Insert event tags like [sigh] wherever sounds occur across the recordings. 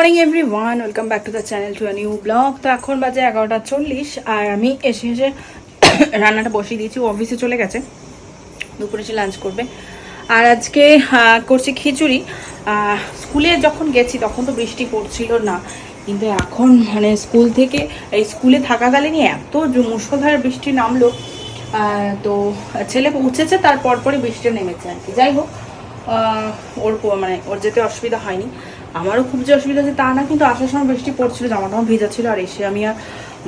Morning every one welcome back to the channel to new blog তো এখন বাজে এগারোটা চল্লিশ, আর আমি এসে এসে [coughs] রান্নাটা বসিয়ে দিয়েছি। অফিসে চলে গেছে। দুপুরে এসে লাঞ্চ করবে। আর আজকে করছি খিচুড়ি। স্কুলে যখন গেছি তখন তো বৃষ্টি পড়ছিল না। কিন্তু এখন মানে স্কুল থেকে, এই স্কুলে থাকাকালীনই এত মুষলধারে বৃষ্টি নামলো। তো ছেলে পৌঁছেছে তারপর পরে বৃষ্টিটা নেমেছে আর কি। যাই হোক ওর মানে ওর যেতে অসুবিধা হয়নি। আমারও খুব যে অসুবিধা হচ্ছে তা না, কিন্তু আসার সময় বৃষ্টি পড়ছিল জামা টামা ভেজা ছিল, আর এসে আমি আর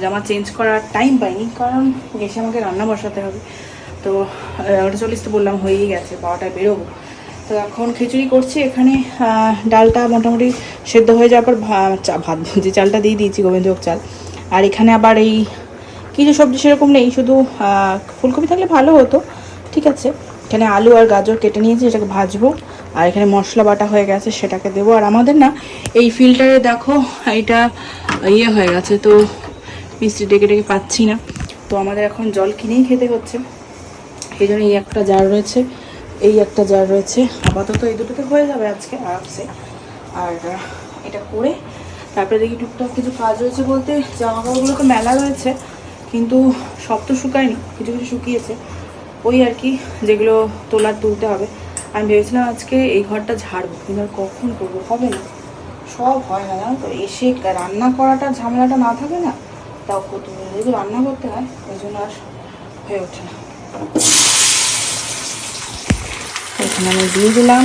জামা চেঞ্জ করার টাইম পাইনি, কারণ এসে আমাকে রান্না বসাতে হবে। তো ওটা চল্লিশ তো বললাম, হয়েই গেছে বারোটায় বেরোবো। তো এখন খিচুড়ি করছি, এখানে ডালটা মোটামুটি সেদ্ধ হয়ে যাওয়ার পর ভাত, যে চালটা দিয়ে দিয়েছি, গোবিন্দভোগ চাল। আর এখানে আবার এই কিছু সবজি সেরকম নেই, শুধু ফুলকপি থাকলে ভালো হতো, ঠিক আছে। এখানে আলু আর গাজর কেটে নিয়েছি এটাকে ভাজবো। আর এখানে মশলা বাটা হয়ে গেছে, সেটাকে দেবো। আর আমাদের না এই ফিল্টারে দেখো, এটা ইয়ে হয়ে গেছে, তো মিষ্টি ডেকে ডেকে পাচ্ছি না। তো আমাদের এখন জল কিনেই খেতে হচ্ছে। এই জন্য এই একটা জার রয়েছে, এই একটা জার রয়েছে। আপাতত এই দুটোতে হয়ে যাবে আজকে আরামসে। আর এটা করে তারপরে দেখি টুকটাক কিছু কাজ রয়েছে বলতে জামা কাপড়গুলো তো মেলা রয়েছে, কিন্তু সব তো শুকায়নি, কিছু কিছু শুকিয়েছে। ওই আর কি, যেগুলো তোলার তুলতে হবে। আমি ভেবেছিলাম আজকে এই ঘরটা ঝাড়বো, কিন্তু আর কখন করব হবে না। সব হয় না জানো তো? এসে রান্না করাটা ঝামেলাটা না থাকে না, তাও করতে যদি রান্না করতে হয়, ওই জন্য আর হয়ে ওঠে না। এখানে আমি দিয়ে দিলাম।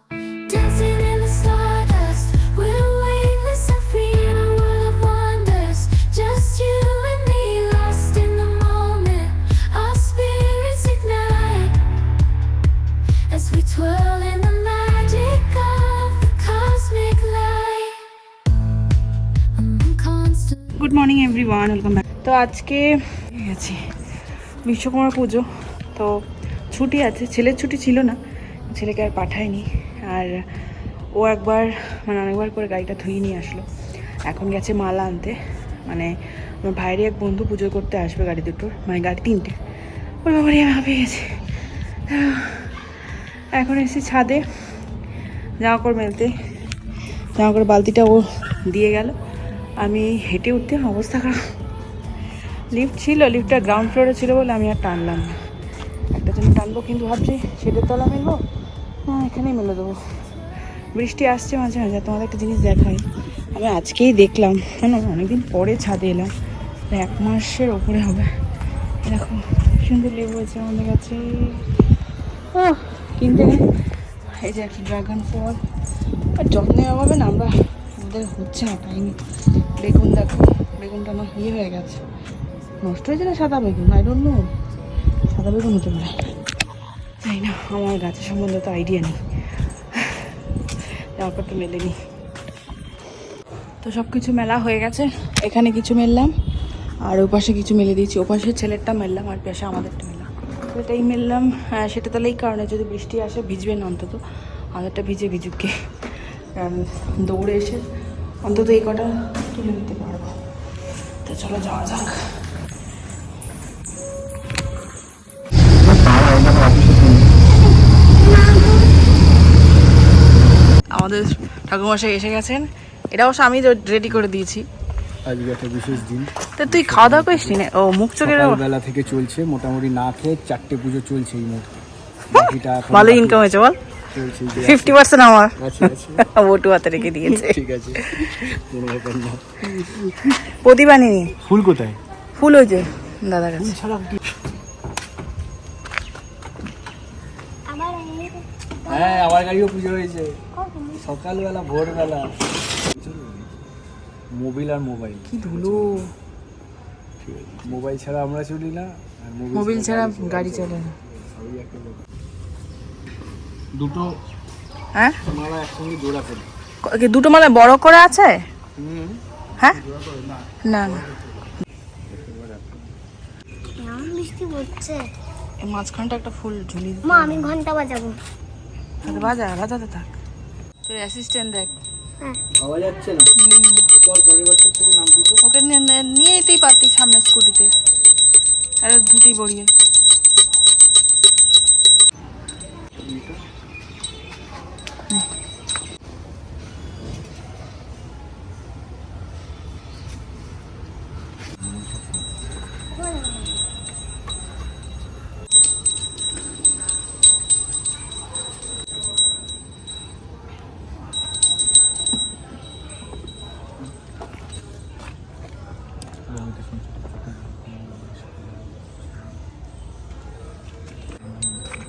One welcome back তো আজকে গেছি বিশ্বকর্মা পুজো। তো ছুটি আছে, ছেলের ছুটি ছিল না, ছেলেকে আর পাঠায়নি। আর ও একবার মানে অনেকবার করে গাড়িটা ধুয়ে নিয়ে আসলো। এখন গেছে মালা আনতে। মানে আমার ভাইয়েরই এক বন্ধু পুজো করতে আসবে গাড়ি দুটোর মানে গাড়ি তিনটে। ওর আমি হাঁপিয়ে গেছি। এখন এসে ছাদে জামা কাপড় মেলতে। জামা কাপড় বালতিটা ও দিয়ে গেল। আমি হেঁটে উঠতে অবস্থা খারাপ। লিফট ছিল লিফটটা গ্রাউন্ড ফ্লোরে ছিল বলে আমি আর টানলাম না। একটা জন্য টানবো কিন্তু ভাবছি, সেটার তলা মেলবো? না, এখানেই মেলে দেবো। বৃষ্টি আসছে মাঝে মাঝে তোমাদের একটা জিনিস দেখাই। আমি আজকেই দেখলাম কেন অনেকদিন পরে ছাদে এলাম। এক মাসের ওপরে হবে। কি সুন্দর লেবু হয়েছে আমাদের কাছে। কিনতে গেলে এই যে একটা ড্রাগন ফল আর যত্নের অভাবে না, আমরা আমাদের হচ্ছে না টাইমে বেগুন দেখো, বেগুনটা আমার ইয়ে হয়ে গেছে। নষ্ট হয়েছে না সাদা বেগুন? আই ডোন্ট নো সাদা বেগুন হতে পারে। তাই না, আমার গাছের সম্বন্ধে তো আইডিয়া নেই। ব্যাপারটা মেলে নি। তো সব কিছু মেলা হয়ে গেছে। এখানে কিছু মেললাম, আর ও পাশে কিছু মেলে দিয়েছি। ও পাশে ছেলেরটা মেললাম, আর পাশে আমাদেরটা মেললাম। এটাই মেললাম। হ্যাঁ সেটা তাহলে এই কারণে যদি বৃষ্টি আসে ভিজবে না অন্তত। আমাদেরটা ভিজে ভিজুককে দৌড়ে এসে অন্তত এই কটা তুলে নিতে পারব। তো চলো যাওয়া যাক। আমাদের ঠাকুরমশাই এসে গেছেন। এটা অবশ্য আমি রেডি করে দিয়েছি। আজকে একটা বিশেষ দিন। তা তুই খাওয়া দাওয়া করিস নি ও মুখ চোখের সকালবেলা থেকে চলছে মোটামুটি না খেয়ে চারটে পুজো চলছে এই মুহূর্তে ভালো ইনকাম হয়েছে বল। ফিফটি পার্সেন্ট আমার। [laughs] আছে। ওটু হাতে রেখে দিয়েছে। ঠিক আছে। কোনো ব্যাপার না। প্রদীপ আনিনি ফুল কোথায়? ফুল কাছে। ছাড়া হ্যাঁ আমার গাড়িও পুজো হয়েছে। সকালবেলা ভোরবেলা। মোবিল আর মোবাইল। কি ধুলো। মোবাইল ছাড়া আমরা চলি না মোবিল ছাড়া গাড়ি চলে না। দুটো হ্যাঁ? মালা একসঙ্গে জোড়া করে। কি দুটো মানে বড় করে আছে? হুম। হ্যাঁ? না। না বৃষ্টি পড়ছে। মাঝখানটা একটা ফুল ঝুলি মা আমি ঘণ্টা বাজাবো। বাজা বাজাতে থাক। তোর অ্যাসিস্ট্যান্ট দেখ। হ্যাঁ। যাচ্ছে না? চল পরের বছর থেকে নাম দিত? ওকে নিয়ে- নিয়ে- নিয়ে যেতেই পারতি সামনে স্কুটিতে। আর ধুতি বড়িয়ে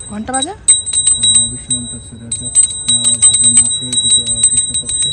ঘণ্টা বাজা? বিষ্ণু তৎসদা ভাদ্র মাসে শুক্র- কৃষ্ণপক্ষে।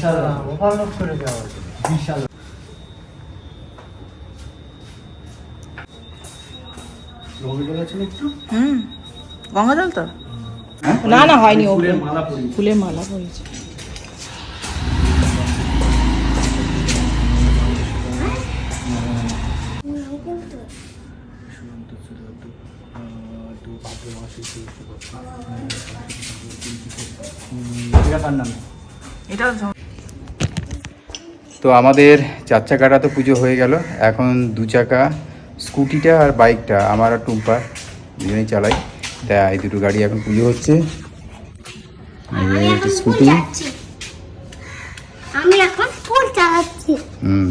বিশাল ওভারলোড করে যাওয়া বিশাল হুম গঙ্গা তো না না হয়নি ও ফুলের মালা পরি পড়েছে। ভাদ্র মাসে এটা কার নাম? এটা তো আমাদের চার চাকাটা তো পুজো হয়ে গেল। এখন দু চাকা স্কুটিটা আর বাইকটা আমার আর টুম্পার দুজনেই চালাই। তা এই দুটো গাড়ি এখন পুজো হচ্ছে। স্কুটি। আমি এখন হুম।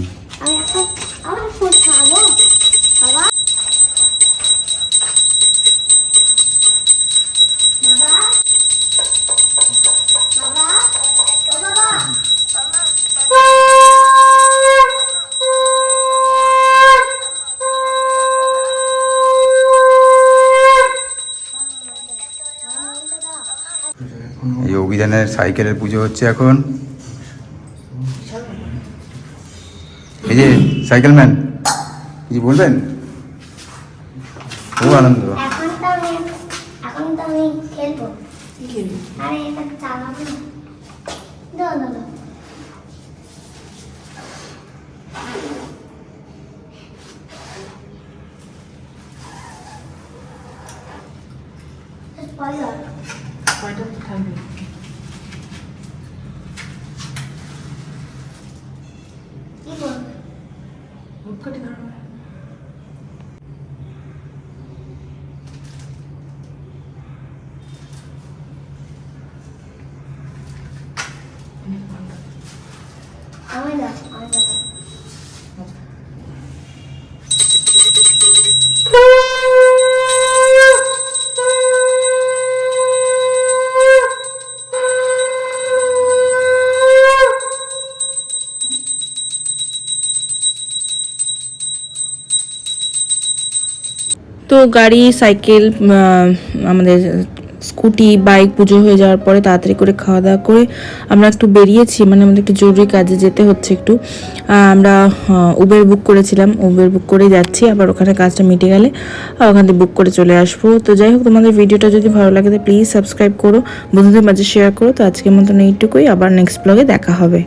এই অভিযানের সাইকেলের পুজো হচ্ছে এখন। এই যে সাইকেল ম্যান কিছু বলবেন? খুব আনন্দ। খেলব। আরে এটা চালাবো না। Thank you. গাড়ি, সাইকেল আমাদের স্কুটি, বাইক পুজো হয়ে যাওয়ার পরে তাড়াতাড়ি করে খাওয়া দাওয়া করে আমরা একটু বেরিয়েছি মানে আমাদের একটু জরুরি কাজে যেতে হচ্ছে একটু। আমরা উবের বুক করেছিলাম উবের বুক করে যাচ্ছি, আবার ওখানে কাজটা মিটে গেলে ওখান থেকে বুক করে চলে আসব। তো যাই হোক, তোমাদের ভিডিওটা যদি ভালো লাগে, তো প্লিজ সাবস্ক্রাইব করো। বন্ধুদের মাঝে শেয়ার করো। তো আজকের মতন এইটুকুই, আবার নেক্সট ব্লগে দেখা হবে।